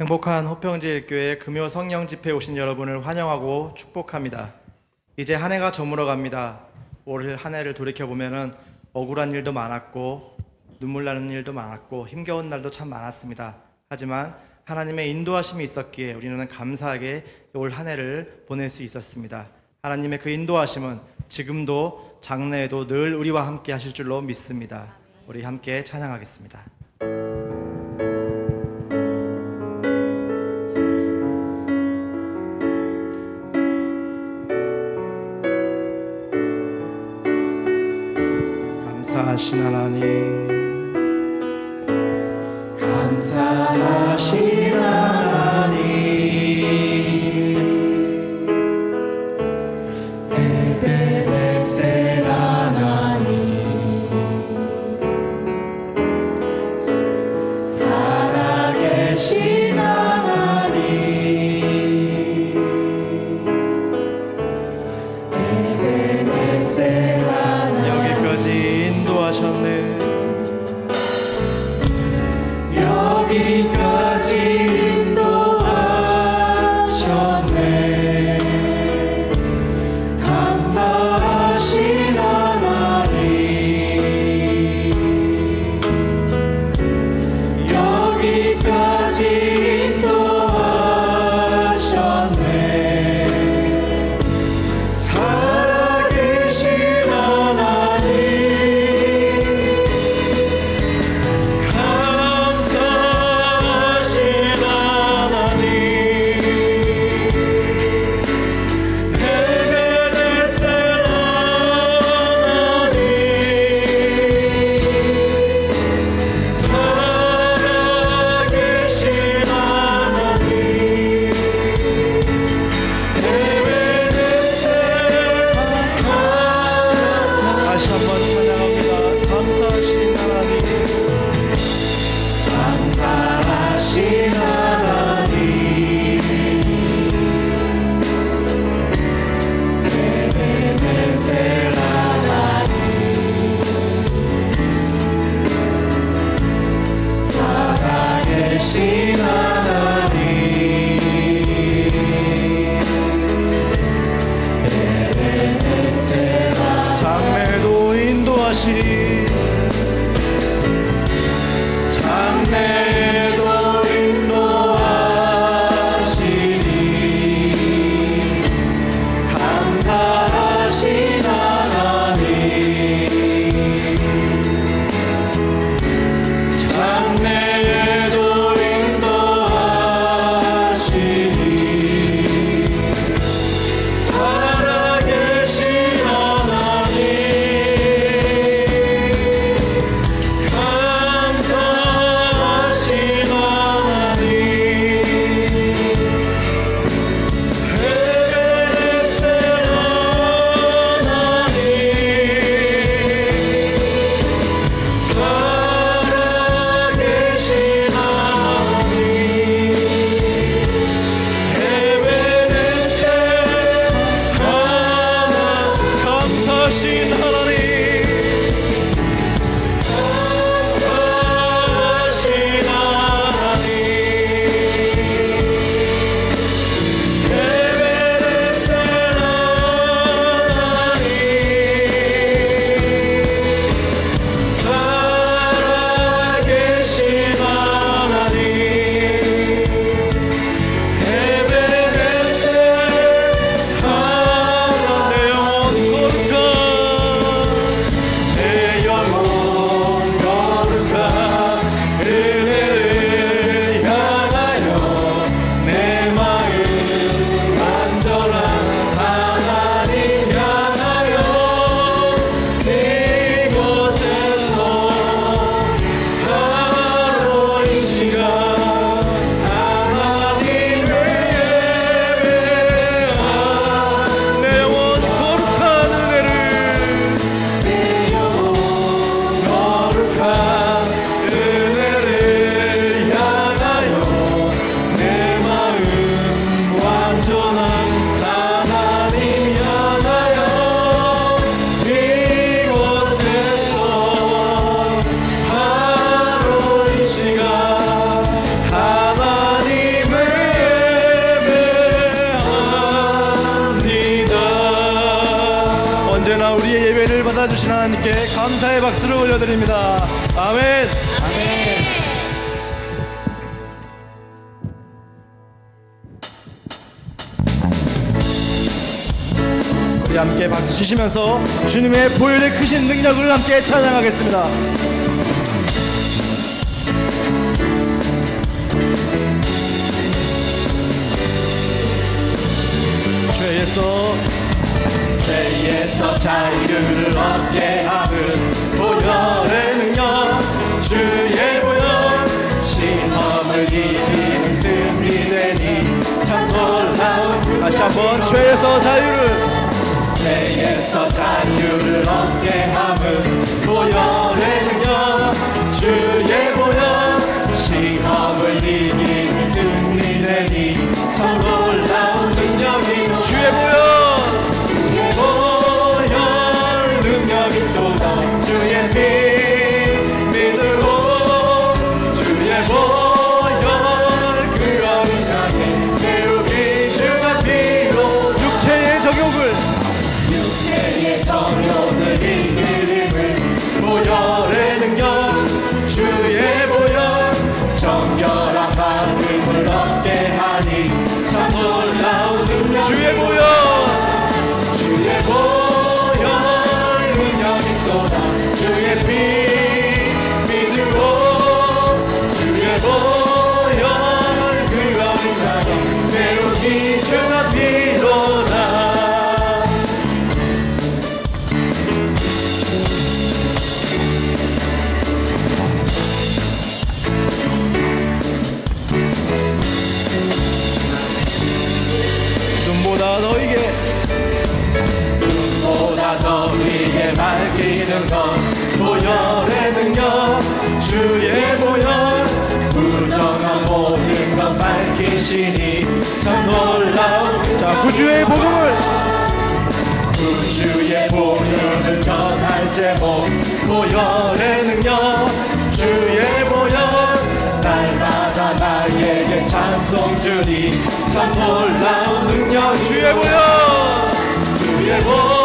행복한 호평제일교회 금요 성령 집회 오신 여러분을 환영하고 축복합니다. 이제 한 해가 저물어 갑니다. 올 한 해를 돌이켜 보면은 억울한 일도 많았고 눈물 나는 일도 많았고 힘겨운 날도 참 많았습니다. 하지만 하나님의 인도하심이 있었기에 우리는 감사하게 올 한 해를 보낼 수 있었습니다. 하나님의 그 인도하심은 지금도 장래에도 늘 우리와 함께 하실 줄로 믿습니다. 우리 함께 찬양하겠습니다. 감사하신 하나님. 감사하신 받아주신 하나님께 감사의 박수를 올려드립니다. 아멘. 우리 함께 박수 치시면서 주님의 보혈의 크신 능력을 함께 찬양하겠습니다. 죄에서 죄에서 자유를 얻게 하는 보혈의 능력 주의 보혈. 시험을 이기는 승리 되니 참 놀라운 다시 한번 죄에서 자유를. 죄에서 자유를 얻게 함은 보혈 것 보혈의 능력 주의 보혈 부정한 모든 것 밝히시니 참 놀라운 자 구주의 복음을. 구주의 복음을 전할 제목 보혈의 능력 주의 보혈 날마다 나에게 찬송 주니 참 놀라운 능력 주의 보혈 주의 보혈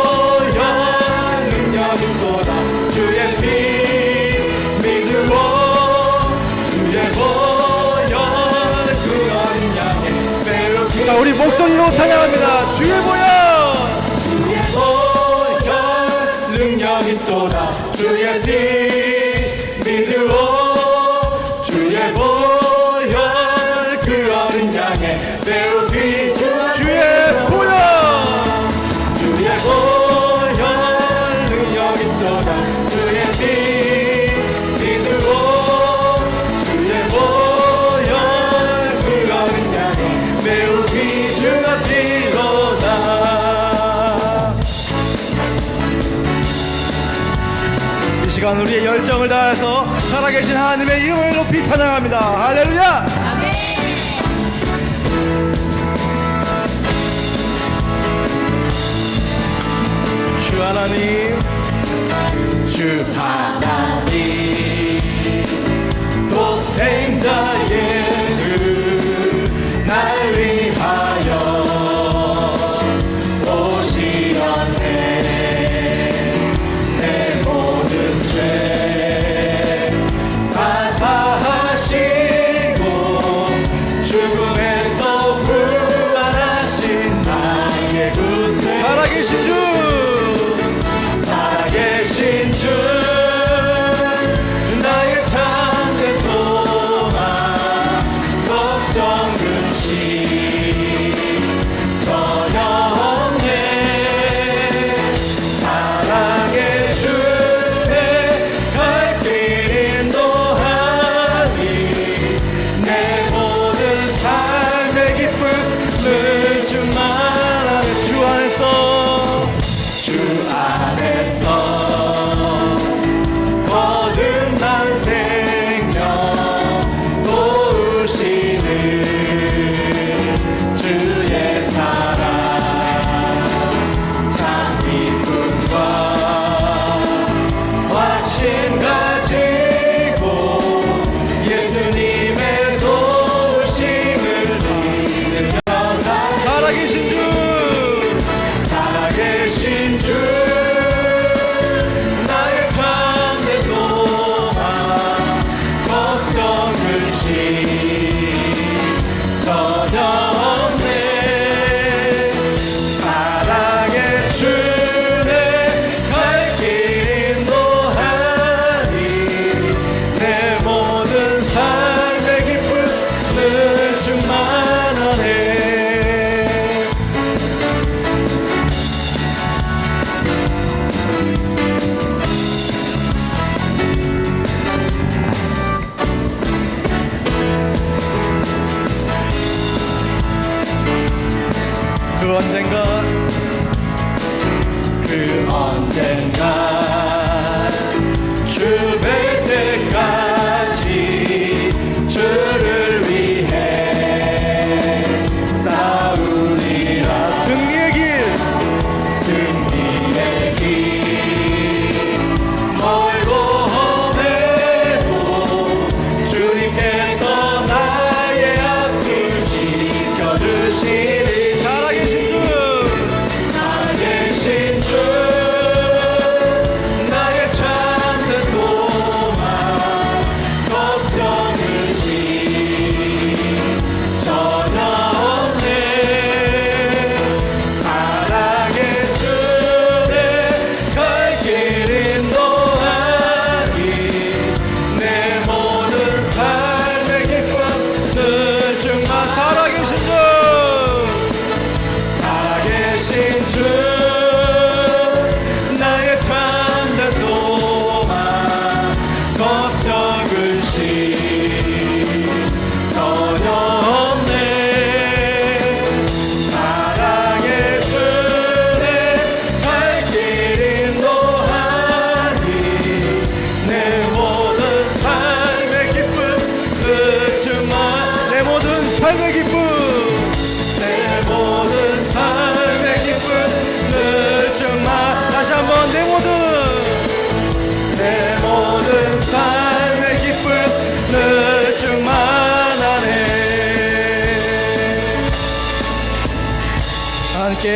우리 목소리로 찬양합니다. 주의 보혈 시간 우리의 열정을 다해서 살아계신 하나님의 이름을 높이 찬양합니다. 할렐루야! 주 하나님 주 하나님 독생자 예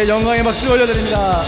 영광의 박수 올려드립니다.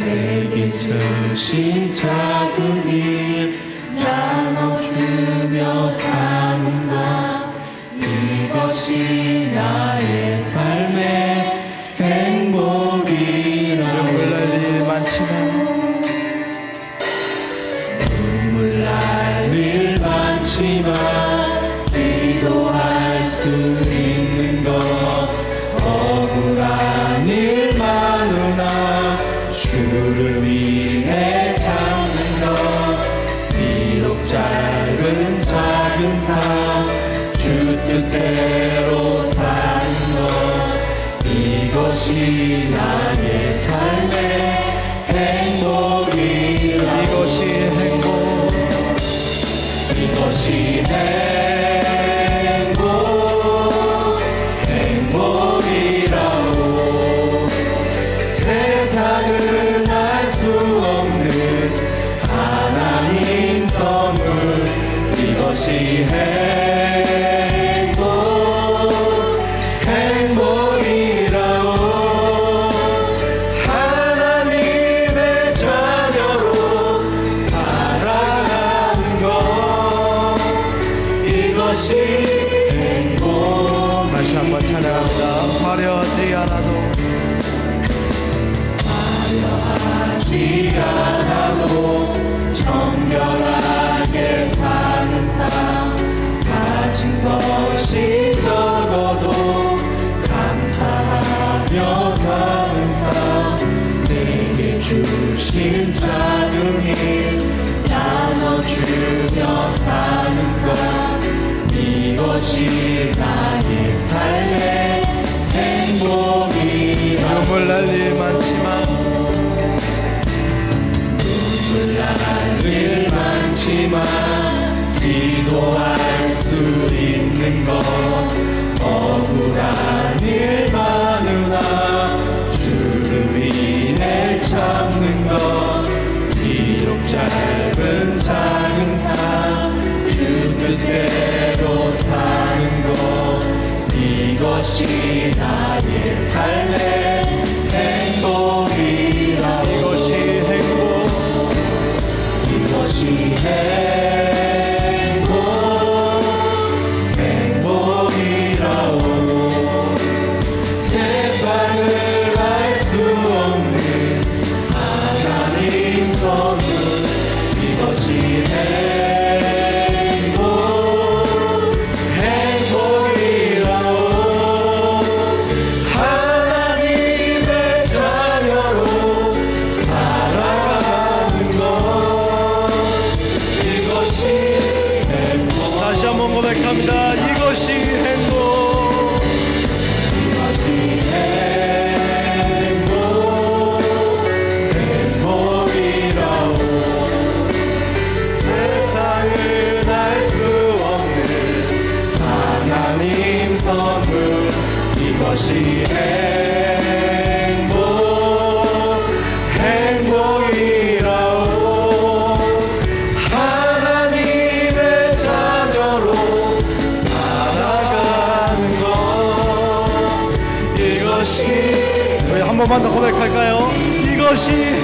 내게 정신 작은 일 나눠주며 사는 삶 이것이 나의 삶. 주 뜻대로 산것 이것이 나 것이 해. 주신 자들 힘 나눠주며 사는 삶 이것이 나의 삶의 행복이라 눈물 날일 많지만 눈물 날일 많지만 기도할 수 있는 것 억울한 일만 것이 행복 행복이라오 하나님의 자녀로 살아가는 것 이것이 한 번만 더 고백할까요? 이것이